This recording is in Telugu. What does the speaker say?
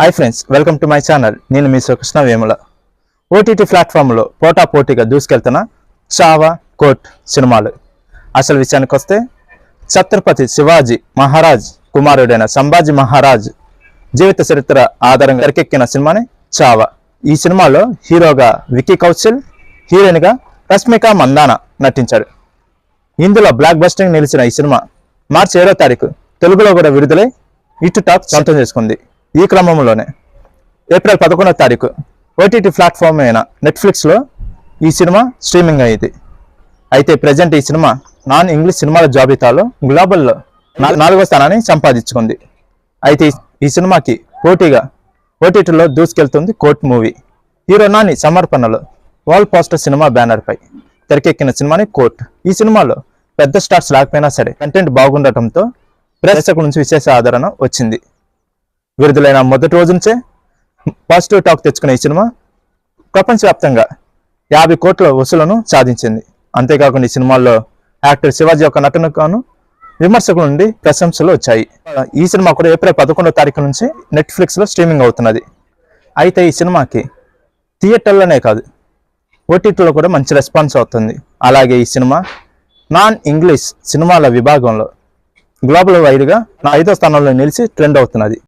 Hi friends welcome to my channel నేను మీ శ్రీకృష్ణ వేముల. ఓటీటీ ప్లాట్ఫామ్లో పోటా పోటీగా దూసుకెళ్తున్న చావా కోట్ సినిమాలు. అసలు విషయానికి వస్తే ఛత్రపతి శివాజీ మహారాజ్ కుమారుడైన సంభాజీ మహారాజ్ జీవిత చరిత్ర ఆధారంగా తెరకెక్కిన సినిమాని చావా. ఈ సినిమాలో హీరోగా విక్కీ కౌశల్ హీరోయిన్గా రష్మిక మందాన నటించారు. ఇందులో బ్లాక్ బస్టింగ్ నిలిచిన ఈ సినిమా మార్చి ఏడో తారీఖు తెలుగులో కూడా విడుదలై ఇటు టాప్ సొంతం చేసుకుంది. ఈ క్రమంలోనే ఏప్రిల్ పదకొండవ తారీఖు ఓటీటీ ప్లాట్ఫామ్ అయిన నెట్ఫ్లిక్స్లో ఈ సినిమా స్ట్రీమింగ్ అయ్యింది. అయితే ప్రజెంట్ ఈ సినిమా నాన్ ఇంగ్లీష్ సినిమాల జాబితాలో గ్లోబల్లో నాలుగో స్థానాన్ని సంపాదించుకుంది. అయితే ఈ- సినిమాకి పోటీగా ఓటీటీలో దూసుకెళ్తుంది కోర్ట్ మూవీ. హీరో నాని సమర్పణలో వాల్ పోస్టర్ సినిమా బ్యానర్పై తెరకెక్కిన సినిమాని కోర్ట్ ఈ సినిమాలో పెద్ద స్టార్స్ లేకపోయినా సరే కంటెంట్ బాగుండటంతో ప్రేక్షకుల నుంచి విశేష ఆదరణ వచ్చింది. విడుదలైన మొదటి రోజు నుంచే పాజిటివ్ టాక్ తెచ్చుకున్న ఈ సినిమా ప్రపంచవ్యాప్తంగా యాభై కోట్ల వసూలను సాధించింది. అంతేకాకుండా ఈ సినిమాల్లో యాక్టర్ శివాజీ యొక్క నటనకు విమర్శకుల నుండి ప్రశంసలు వచ్చాయి. ఈ సినిమా కూడా ఏప్రిల్ పదకొండో తారీఖు నుంచి నెట్ఫ్లిక్స్లో స్ట్రీమింగ్ అవుతున్నది. అయితే ఈ సినిమాకి థియేటర్లోనే కాదు ఓటీటీలో కూడా మంచి రెస్పాన్స్ అవుతుంది. అలాగే ఈ సినిమా నాన్ ఇంగ్లీష్ సినిమాల విభాగంలో గ్లోబల్ వైడ్గా ఐదో స్థానంలో నిలిచి ట్రెండ్ అవుతున్నది.